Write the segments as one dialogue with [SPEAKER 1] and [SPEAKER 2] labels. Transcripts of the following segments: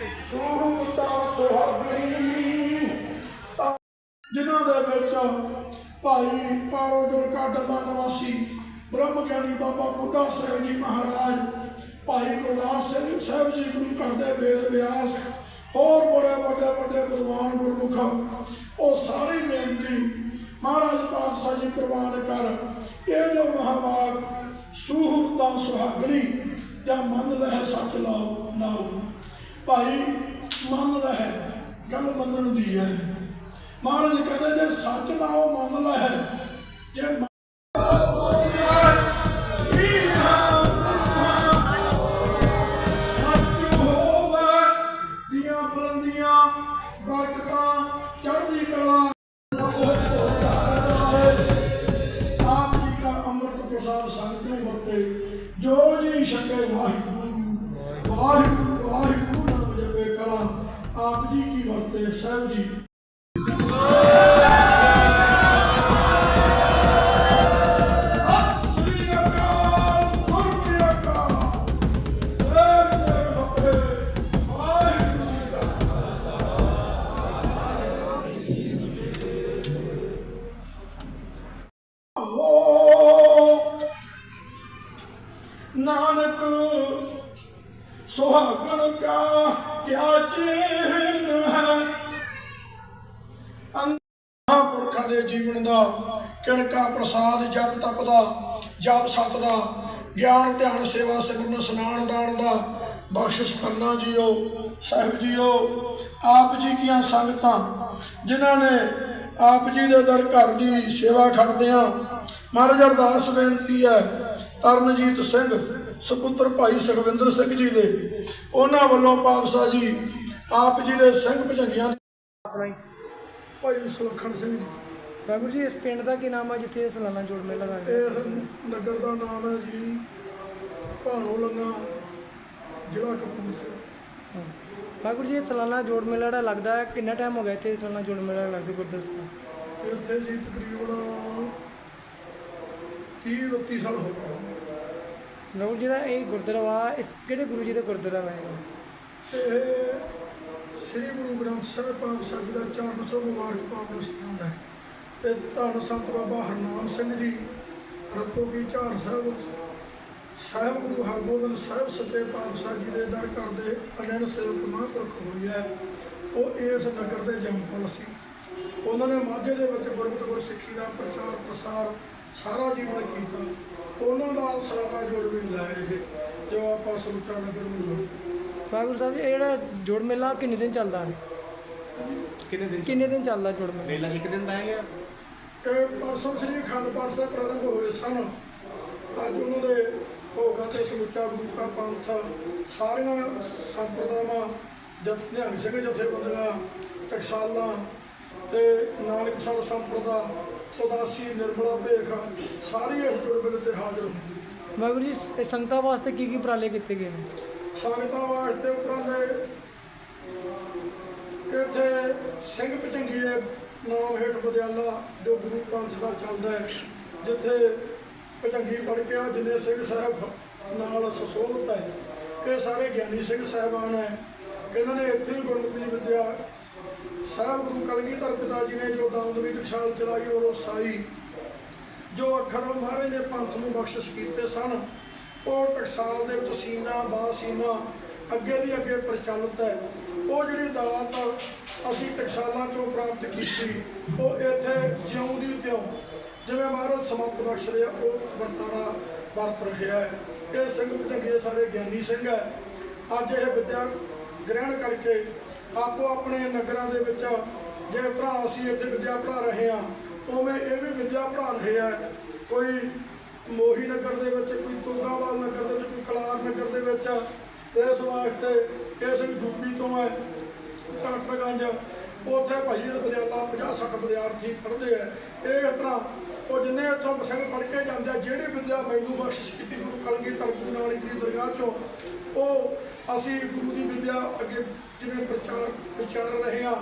[SPEAKER 1] ਸੁਹਾਗਣੀ ਜਿਨ੍ਹਾਂ ਦੇ ਵਿੱਚ ਭਾਈ ਪਾਰੋ ਜੁਲਕਾ ਦਾ ਨਿਵਾਸੀ ਬ੍ਰਹਮ ਗਿਆਨੀ ਬਾਬਾ ਬੁੱਢਾ ਸਾਹਿਬ ਜੀ ਮਹਾਰਾਜ, ਭਾਈ ਗੁਰਦਾਸ ਸਿੰਘ ਸਾਹਿਬ ਜੀ ਗੁਰੂ ਘਰ ਦੇ ਵੇਦ ਵਿਆਸ ਹੋਰ ਬੜੇ ਵੱਡੇ ਵੱਡੇ ਵਿਦਵਾਨ ਗੁਰਮੁਖ, ਉਹ ਸਾਰੀ ਬੇਨਤੀ ਮਹਾਰਾਜ ਪਾਤਸ਼ਾਹ ਜੀ ਪ੍ਰਵਾਨ ਕਰ। ਇਹ ਜੋ ਮਹਾਵਾਕ ਸੂਹਤਾ ਸੁਹਾਗਣੀ ਜਾਂ ਮੰਨ ਲਹਿ ਸੱਚ ਲਾਓ, ਨਾਓ। ਭਾਈ ਮੰਨ ਲਹਿ ਗੱਲ ਮੰਨਣ ਦੀ ਹੈ। ਮਹਾਰਾਜ ਕਹਿੰਦੇ ਜੇ ਸੱਚ ਸਾਹਿਬ ਜੀ। ਨਾਨਕ ਸੁਹਾਗਣ ਕਾ ਕਿਆ ਚਿੰਨ ਹੈ ਮਹਾਂਪੁਰਖਾਂ ਦੇ ਜੀਵਨ ਦਾ ਕਿਣਕਾ ਪ੍ਰਸਾਦ ਜਪ ਤਪ ਦਾ ਜਪ ਸਤ ਦਾ ਗਿਆਨ ਧਿਆਨ ਸੇਵਾ ਸਿਮਰਨ ਸਨਾਨ ਦਾਨ ਦਾ ਬਖਸ਼ਿਸ਼ ਕਰਨਾ ਜੀਓ ਸਾਹਿਬ ਜੀਓ ਆਪ ਜੀ ਕੀਆਂ ਸੰਗਤਾਂ ਜਿਨ੍ਹਾਂ ਨੇ ਆਪ ਜੀ ਦੇ ਦਰ ਘਰ ਦੀ ਸੇਵਾ ਖੜਦਿਆਂ ਮਹਾਰਾਜ ਅਰਦਾਸ ਬੇਨਤੀ ਹੈ ਤਰਨਜੀਤ ਸਿੰਘ ਸੁਪੁੱਤਰ ਭਾਈ ਸੁਖਵਿੰਦਰ ਸਿੰਘ ਜੀ ਦੇ ਉਹਨਾਂ ਵੱਲੋਂ ਪਾਤਸ਼ਾਹ ਜੀ ਆਪ ਜੀ ਦੇ ਸਿੰਘ ਭਜੰਗੀਆਂ ਭਾਈ ਸੁਲੱਖਣ ਸਿੰਘ ਜੀ।
[SPEAKER 2] ਵਾਹਿਗੁਰੂ ਜੀ ਇਸ ਪਿੰਡ ਦਾ ਕੀ ਨਾਮ ਹੈ ਜਿੱਥੇ ਇਹ ਸਾਲਾਨਾ ਜੋੜ ਮੇਲਾ ਲੱਗਦਾ ਹੈ?
[SPEAKER 1] ਇਹ ਨਗਰ ਦਾ ਨਾਮ ਹੈ ਜੀ ਭਾਣੋ ਲੰਗਾ ਜ਼ਿਲ੍ਹਾ ਕਪੂਰਥਲਾ।
[SPEAKER 2] ਹਾਂ। ਵਾਹਿਗੁਰੂ ਜੀ ਇਹ ਸਾਲਾਨਾ ਜੋੜ ਮੇਲਾ ਜਿਹੜਾ ਲੱਗਦਾ ਹੈ ਕਿੰਨਾ ਟਾਈਮ ਹੋ ਗਿਆ ਇੱਥੇ ਸਾਲਾਨਾ ਜੋੜ ਮੇਲਾ ਲੱਗਦੇ ਗੁਰਦਸ
[SPEAKER 1] ਇੱਥੇ ਜੀ ਤਕਰੀਬਨ 30 32 ਸਾਲ ਹੋ ਗਏ।
[SPEAKER 2] ਵਾਹਿਗੁਰੂ ਜਿਹੜਾ ਇਹ ਗੁਰਦੁਆਰਾ ਵਾ ਇਸ ਕਿਹੜੇ ਗੁਰੂ ਜੀ ਦਾ ਗੁਰਦੁਆਰਾ ਵਾ ਇਹ?
[SPEAKER 1] ਇਹ ਸ੍ਰੀ ਗੁਰੂ ਗ੍ਰੰਥ ਸਾਹਿਬ ਪਾਤਸ਼ਾਹ ਜੀ ਦਾ ਚਰਨ ਸੋ ਮੁਬਾਰਕ ਪਾਵਨ ਸਥਾਨ ਹੈ। ਤੇ ਧੰਨ ਸੰਤ ਬਾਬਾ ਹਰਨਾਮ ਸਿੰਘ ਜੀ ਰਤੋ ਕੀ ਝਾੜ ਸਾਹਿਬ ਸਾਹਿਬ ਗੁਰੂ ਹਰਗੋਬਿੰਦ ਸਾਹਿਬ ਸੱਚੇ ਪਾਤਸ਼ਾਹ ਜੀ ਦੇ ਦਰ ਘਰ ਦੇ ਅਨੰਨ ਸੇਵਕ ਮਹਾਂਪੁਰਖ ਹੋਈ ਹੈ। ਉਹ ਇਸ ਨਗਰ ਦੇ ਜੰਮਪਲ ਸੀ। ਉਹਨਾਂ ਨੇ ਮਾਝੇ ਦੇ ਵਿੱਚ ਗੁਰਮਤਿ ਗੁਰਸਿੱਖੀ ਦਾ ਪ੍ਰਚਾਰ ਪ੍ਰਸਾਰ ਸਾਰਾ ਜੀਵਨ ਕੀਤਾ। ਉਹਨਾਂ ਦਾ ਸਲਾਨਾ ਜੋੜ ਮੇਲਾ ਹੈ ਇਹ ਜੋ ਆਪਾਂ ਸਮੁੱਚਾ ਨਗਰ ਨੂੰ
[SPEAKER 2] ਵਾਹਿਗੁਰੂ ਸਾਹਿਬ ਇਹ ਜਿਹੜਾ ਜੋੜ ਮੇਲਾ ਕਿੰਨੇ ਦਿਨ ਚੱਲਦਾ ਹੈ?
[SPEAKER 3] ਕਿੰਨੇ ਦਿਨ
[SPEAKER 2] ਕਿੰਨੇ ਦਿਨ ਚੱਲਦਾ ਜੋੜ ਮੇਲਾ?
[SPEAKER 3] ਮੇਲਾ ਇੱਕ ਦਿਨ ਦਾ ਹੈ ਜਾਂ
[SPEAKER 1] ਇਹ ਪਰਸੋਂ ਸ੍ਰੀ ਅਖੰਡ ਪਾਠ ਸਾਹਿਬ ਪ੍ਰਾਰੰਭ ਹੋਏ ਸਨ। ਅੱਜ ਉਹਨਾਂ ਦੇ ਭੋਗਾਂ ਤੇ ਸਮੁੱਚਾ ਗੁਰੂ ਕਾ ਪੰਥ ਸਾਰੀਆਂ ਸੰਪਰਦਾਵਾਂ ਜਥ ਨਿਹੰਗ ਸਿੰਘ ਜਥੇਬੰਦੀਆਂ ਟਕਸਾਲਾਂ ਤੇ ਨਾਨਕ ਸਰ ਸੰਪਰਦਾ ਉਦਾਸੀ ਨਿਰਮਲਾ ਭੇਖ ਸਾਰੀ ਇਸ ਜੁੜਵੇਂ ਤੇ ਹਾਜ਼ਰ ਹੁੰਦੀ ਹੈ।
[SPEAKER 2] ਵਾਹਿਗੁਰੂ ਜੀ ਸੰਗਤਾਂ ਵਾਸਤੇ ਕੀ ਕੀ ਉਪਰਾਲੇ ਕੀਤੇ ਗਏ ਨੇ?
[SPEAKER 1] ਸੰਗਤਾਂ ਵਾਸਤੇ ਉਪਰਾਲੇ ਇੱਥੇ ਸਿੰਘ ਪਚੰਗੀਏ ਨਾਮ ਹੇਠ ਬਦਿਆਲਾ ਜੋ ਗੁਰੂ ਪੰਥ ਦਾ ਚੱਲਦਾ ਹੈ, ਜਿੱਥੇ ਪਚੰਗੀ ਪੜ ਕੇ ਆ ਜਿੰਨੇ ਸਿੰਘ ਸਾਹਿਬ ਨਾਲ ਸਸੋਭਤ ਹੈ, ਇਹ ਸਾਰੇ ਗਿਆਨੀ ਸਿੰਘ ਸਾਹਿਬਾਨ ਹੈ। ਇਹਨਾਂ ਨੇ ਇੱਥੇ ਹੀ ਗੁਰਮਤਿ ਵਿਦਿਆ ਸਾਹਿਬ ਗੁਰੂ ਕਲਗੀਧਰ ਪਿਤਾ ਜੀ ਨੇ ਜੋ ਦਮਦਮੀ ਟਕਸਾਲ ਚਲਾਈ ਔਰ ਉਹ ਸਾਈ, ਜੋ ਅੱਖਰ ਮਹਾਰਾਜ ਨੇ ਪੰਥ ਨੂੰ ਬਖਸ਼ਿਸ਼ ਕੀਤੇ ਸਨ, ਉਹ ਟਕਸਾਲ ਦੇ ਵਿੱਚ ਸੀਨਾ ਬਾ ਅੱਗੇ ਦੀ ਅੱਗੇ ਪ੍ਰਚਲਿਤ ਹੈ। ਉਹ ਜਿਹੜੀ ਦਾਤ ਅਸੀਂ ਟਕਸਾਲਾਂ ਚੋਂ ਪ੍ਰਾਪਤ ਕੀਤੀ। ਉਹ ਇੱਥੇ ਜਿਉਂ ਦੀ ਤਿਉਂ, ਜਿਵੇਂ ਮਹਾਰਾਜ ਸਮਾਪਤ ਬਖਸ਼ ਰਿਹਾ, ਉਹ ਵਰਤਾਰਾ ਵਰਤ ਰਿਹਾ ਹੈ। ਇਹ ਸਿੰਘ ਭਜੰਗੇ ਸਾਰੇ ਗਿਆਨੀ ਸਿੰਘ ਹੈ। ਅੱਜ ਇਹ ਵਿਦਿਆ ਗ੍ਰਹਿਣ ਕਰਕੇ ਆਪੋ ਆਪਣੇ ਨਗਰਾਂ ਦੇ ਵਿੱਚ ਜਿਸ ਤਰ੍ਹਾਂ ਅਸੀਂ ਇੱਥੇ ਵਿਦਿਆ ਪੜ੍ਹਾ ਰਹੇ ਹਾਂ, ਉਵੇਂ ਇਹ ਵੀ ਵਿਦਿਆ ਪੜ੍ਹਾ ਰਹੇ ਆ ਕੋਈ ਮੋਹੀ ਨਗਰ ਦੇ ਵਿੱਚ, ਕੋਈ ਤੋਗਾਵਾਲ ਨਗਰ ਦੇ ਵਿੱਚ, ਕੋਈ ਕਲਾਰ ਨਗਰ ਦੇ ਵਿੱਚ, ਇਸ ਵਾਸਤੇ ਇਹ ਇਸ ਯੂਪੀ ਤੋਂ ਹੈ ਟਾਟਰਗੰਜ ਉੱਥੇ ਭਾਈ ਇਹ ਵਿਦਿਆਲਾ 50 60 ਵਿਦਿਆਰਥੀ ਪੜ੍ਹਦੇ ਆ। ਇਹ ਤਰ੍ਹਾਂ ਉਹ ਜਿੰਨੇ ਇੱਥੋਂ ਸਿੰਘ ਪੜ੍ਹ ਕੇ ਜਾਂਦੇ ਆ, ਜਿਹੜੀ ਵਿਦਿਆ ਮੈਨੂੰ ਬਖਸ਼ਿਸ਼ ਕੀਤੀ ਗੁਰੂ ਕਲਗੀਧਰ ਗੁਰੂ ਨਾਨਕ ਦੀ ਦਰਗਾਹ ਚੋਂ, ਉਹ ਅਸੀਂ ਗੁਰੂ ਦੀ ਵਿਦਿਆ ਅੱਗੇ ਜਿਵੇਂ ਪ੍ਰਚਾਰ, ਵਿਚਾਰ ਰਹੇ ਆ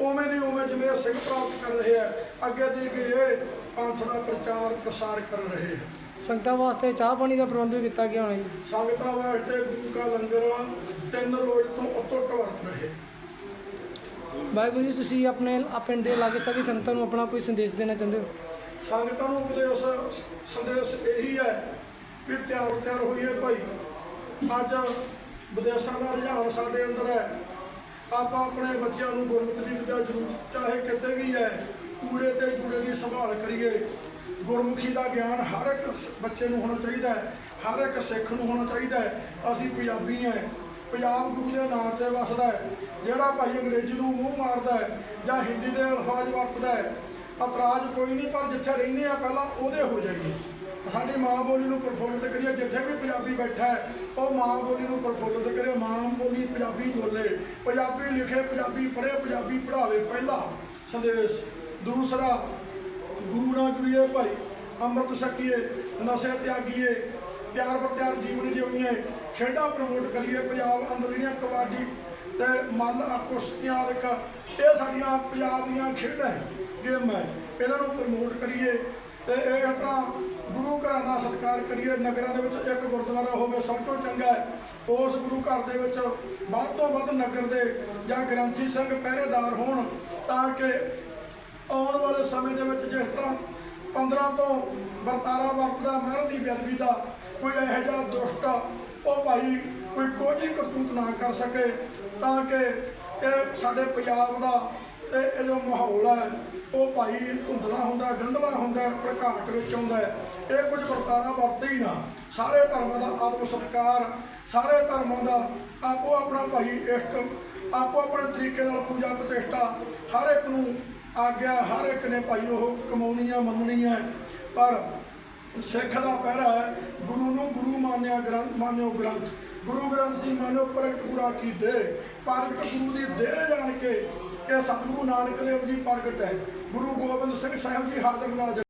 [SPEAKER 1] ਉਵੇਂ ਦੀ ਉਵੇਂ ਜਿਵੇਂ ਇਹ ਸਿੰਘ ਪ੍ਰਾਪਤ ਕਰ ਰਹੇ ਆ ਅੱਗੇ ਦੀ ਵੀ ਇਹ ਪੰਥ ਦਾ ਪ੍ਰਚਾਰ ਪ੍ਰਸਾਰ ਕਰ ਰਹੇ ਆ
[SPEAKER 2] ਸੰਗਤਾਂ ਵਾਸਤੇ ਚਾਹ ਪਾਣੀ ਦਾ ਪ੍ਰਬੰਧ ਵੀ ਕੀਤਾ ਗਿਆ ਹੋਣਾ ਜੀ।
[SPEAKER 1] ਸੰਗਤਾਂ ਵਾਸਤੇ ਗੁਰੂ ਕਾ ਲੰਗਰ ਤਿੰਨ ਰੋਜ਼ ਤੋਂ ਅਟੁੱਟ ਵਰਤ ਰਹੇ।
[SPEAKER 2] ਵਾਹਿਗੁਰੂ ਜੀ ਤੁਸੀਂ ਆਪਣੇ ਆ ਪਿੰਡ ਦੇ ਲਾਗੇ ਸਾਡੀ ਸੰਗਤਾਂ ਨੂੰ ਆਪਣਾ ਕੋਈ ਸੰਦੇਸ਼ ਦੇਣਾ ਚਾਹੁੰਦੇ ਹੋ?
[SPEAKER 1] ਸੰਗਤਾਂ ਨੂੰ ਉਪਦੇਸ਼ ਸੰਦੇਸ਼ ਇਹੀ ਹੈ ਵੀ ਤਿਆਰ ਤਿਆਰ ਹੋਈਏ ਭਾਈ। ਅੱਜ ਵਿਦੇਸ਼ਾਂ ਦਾ ਰੁਝਾਨ ਸਾਡੇ ਅੰਦਰ ਹੈ। ਆਪਾਂ ਆਪਣੇ ਬੱਚਿਆਂ ਨੂੰ ਗੁਰਮੁਖੀ ਦੀ ਵਿਦਿਆ ਜ਼ਰੂਰ ਚਾਹੇ ਕਿਤੇ ਵੀ ਹੈ ਕੂੜੇ ਤੇ ਜੂੜੇ ਦੀ ਸੰਭਾਲ ਕਰੀਏ। ਗੁਰਮੁਖੀ ਦਾ ਗਿਆਨ ਹਰ ਇੱਕ ਸ- ਬੱਚੇ ਨੂੰ ਹੋਣਾ ਚਾਹੀਦਾ ਹੈ, ਹਰ ਇੱਕ ਸਿੱਖ ਨੂੰ ਹੋਣਾ ਚਾਹੀਦਾ ਹੈ। ਅਸੀਂ ਪੰਜਾਬੀ ਹੈ, ਪੰਜਾਬ ਗੁਰੂ ਦੇ ਨਾਂ ਤੇ ਵਸਦਾ ਹੈ। ਜਿਹੜਾ ਭਾਈ ਅੰਗਰੇਜ਼ੀ ਨੂੰ ਮੂੰਹ ਮਾਰਦਾ ਹੈ ਜਾਂ ਹਿੰਦੀ ਦੇ ਅਲਫਾਜ਼ ਵਰਤਦਾ ਹੈ, ਇਤਰਾਜ਼ ਕੋਈ ਨਹੀਂ, ਪਰ ਜਿੱਥੇ ਰਹਿੰਦੇ ਆ ਪਹਿਲਾਂ ਉਹਦੇ ਹੋ ਜਾਈਏ। ਸਾਡੀ ਮਾਂ ਬੋਲੀ ਨੂੰ ਪ੍ਰਫੁੱਲਿਤ ਕਰੀਏ, ਜਿੱਥੇ ਵੀ ਪੰਜਾਬੀ ਬੈਠਾ ਹੈ, ਉਹ ਮਾਂ ਬੋਲੀ ਨੂੰ ਪ੍ਰਫੁੱਲਿਤ ਕਰੇ। ਮਾਂ ਬੋਲੀ ਪੰਜਾਬੀ ਬੋਲੇ, ਪੰਜਾਬੀ ਲਿਖੇ, ਪੰਜਾਬੀ ਪੜ੍ਹੇ, ਪੰਜਾਬੀ ਪੜ੍ਹਾਵੇ। ਪਹਿਲਾ ਸੰਦੇਸ਼, ਦੂਸਰਾ ਗੁਰੂ ਨਾਲ ਜੁੜੀਏ ਭਾਈ, ਅੰਮ੍ਰਿਤ ਛਕੀਏ, ਨਸ਼ੇ ਤਿਆਗੀਏ, ਪਿਆਰ ਪ੍ਰਤਿਆਰ ਜੀਵਨ ਜਿਉਈਏ ਖੇਡਾਂ ਪ੍ਰਮੋਟ ਕਰੀਏ, ਪੰਜਾਬ ਅੰਦਰ ਜਿਹੜੀਆਂ ਕਬੱਡੀ ਤੇ ਮੱਲ ਆ ਕੁਸ਼ਤੀਆਂ ਆਦਿਕ ਇਹ ਸਾਡੀਆਂ ਪੰਜਾਬ ਦੀਆਂ ਖੇਡਾਂ ਗੇਮ ਹੈ। ਇਹਨਾਂ ਨੂੰ ਪ੍ਰਮੋਟ ਕਰੀਏ ਤੇ ਇਹ ਆਪਣਾ ਗੁਰੂ ਘਰਾਂ ਦਾ ਸਤਿਕਾਰ ਕਰੀਏ। ਨਗਰਾਂ ਦੇ ਵਿੱਚ ਇੱਕ ਗੁਰਦੁਆਰਾ ਹੋਵੇ ਸਭ ਤੋਂ ਚੰਗਾ ਹੈ, ਉਸ ਗੁਰੂ ਘਰ ਦੇ ਵਿੱਚ ਵੱਧ ਤੋਂ ਵੱਧ ਨਗਰ ਦੇ ਜਾਂ ਗ੍ਰੰਥੀ ਸਿੰਘ ਪਹਿਰੇਦਾਰ ਹੋਣ ਤਾਂ ਕਿ ਆਉਣ ਵਾਲੇ ਸਮੇਂ ਦੇ ਵਿੱਚ ਜਿਸ ਤਰ੍ਹਾਂ 15 ਤੋਂ ਵਰਤਾਰਾ ਵਰਤਦਾ ਮਹਿਰ ਦੀ ਬੇਅਦਬੀ ਦਾ ਕੋਈ ਇਹੋ ਜਿਹਾ ਦੁਸ਼ਟ ਉਹ ਭਾਈ ਕੋਈ ਕੋਝੀ ਕਰਤੂਤ ਨਾ ਕਰ ਸਕੇ, ਤਾਂ ਕਿ ਇਹ ਸਾਡੇ ਪੰਜਾਬ ਦਾ ਤੇ ਇਹ ਜੋ ਮਾਹੌਲ ਹੈ, ਉਹ ਭਾਈ ਧੁੰਦਲਾ ਹੁੰਦਾ, ਗੰਧਲਾ ਹੁੰਦਾ ਭੜਕਾਟ ਵਿੱਚ ਆਉਂਦਾ ਇਹ ਕੁਝ ਵਰਤਾਰਾ ਵਰਤੇ ਹੀ ਨਾ। ਸਾਰੇ ਧਰਮਾਂ ਦਾ ਆਦਮ ਸਤਿਕਾਰ, ਸਾਰੇ ਧਰਮਾਂ ਦਾ ਆਪੋ ਆਪਣਾ ਭਾਈ ਇਸ਼ਟ, ਆਪੋ ਆਪਣੇ ਤਰੀਕੇ ਨਾਲ ਪੂਜਾ ਪ੍ਰਤਿਸ਼ਠਾ ਹਰ ਇੱਕ ਨੂੰ ਆਗਿਆ ਹਰ ਇੱਕ ਨੇ ਭਾਈ ਉਹ ਕਮਾਉਣੀ ਆ ਮੰਨਣੀ ਹੈ। ਪਰ ਸਿੱਖ ਦਾ ਪਹਿਰਾ ਹੈ, ਗੁਰੂ ਨੂੰ ਗੁਰੂ ਮਾਨਿਆ ਗ੍ਰੰਥ, ਮੰਨਿਓ ਗ੍ਰੰਥ। ਗੁਰੂ ਗ੍ਰੰਥ ਜੀ ਮੰਨਿਓ ਪ੍ਰਗਟ ਗੁਰਾ ਕੀ ਦੇ। ਪ੍ਰਗਟ ਗੁਰੂ ਦੀ ਦੇ ਜਾਣ ਕੇ ਇਹ ਸਤਿਗੁਰੂ ਨਾਨਕ ਦੇਵ ਜੀ ਪ੍ਰਗਟ ਹੈ। ਗੁਰੂ ਗੋਬਿੰਦ ਸਿੰਘ ਸਾਹਿਬ ਜੀ ਹਾਜ਼ਰ ਨਾਜ਼ਰ